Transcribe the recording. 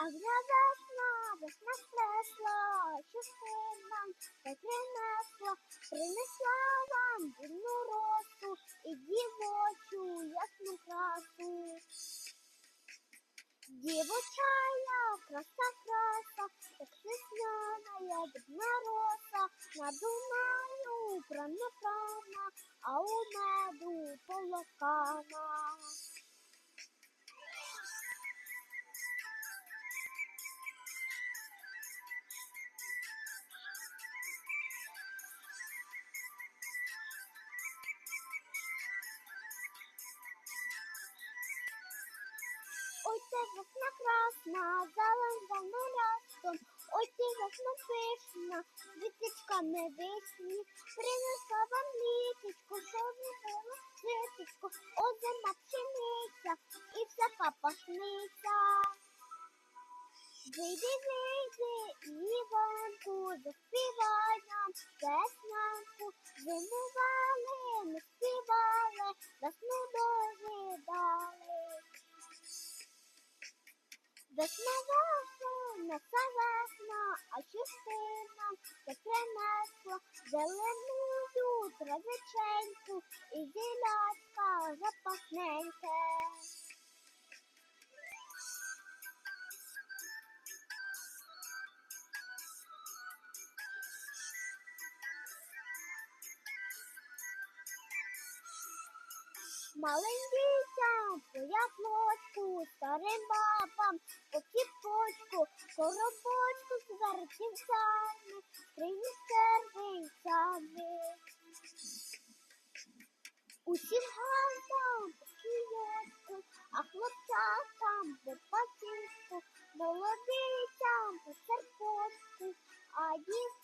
А вже весна, пресла, що нам та принесла, принесла нам дивну росу і дівочу ясну красу. Дівочая, краса, краса, як весняна, як дна роса, на Дунаю правна, а у меду полокана. Це весна красна, зелень рястом, ой, ти весна пишна, вітичками вишні, принесла вам літочку, зробила житочку, озима пшениця і вся папашниця. Вийди, вийди, Іванку, заспівай нам веснянку, зимували, ми співали, Весна ваша, наша весна, а що сина це принесло зеленую травиченьку і зілячка запахненьке. Малим дітям по яблочку, старим бабам коробочку з вертівцями, приніс з червінцями. Усім гандам кієтку, а хлопчатам по пасічку, молодицям по серпочку, а дівчатам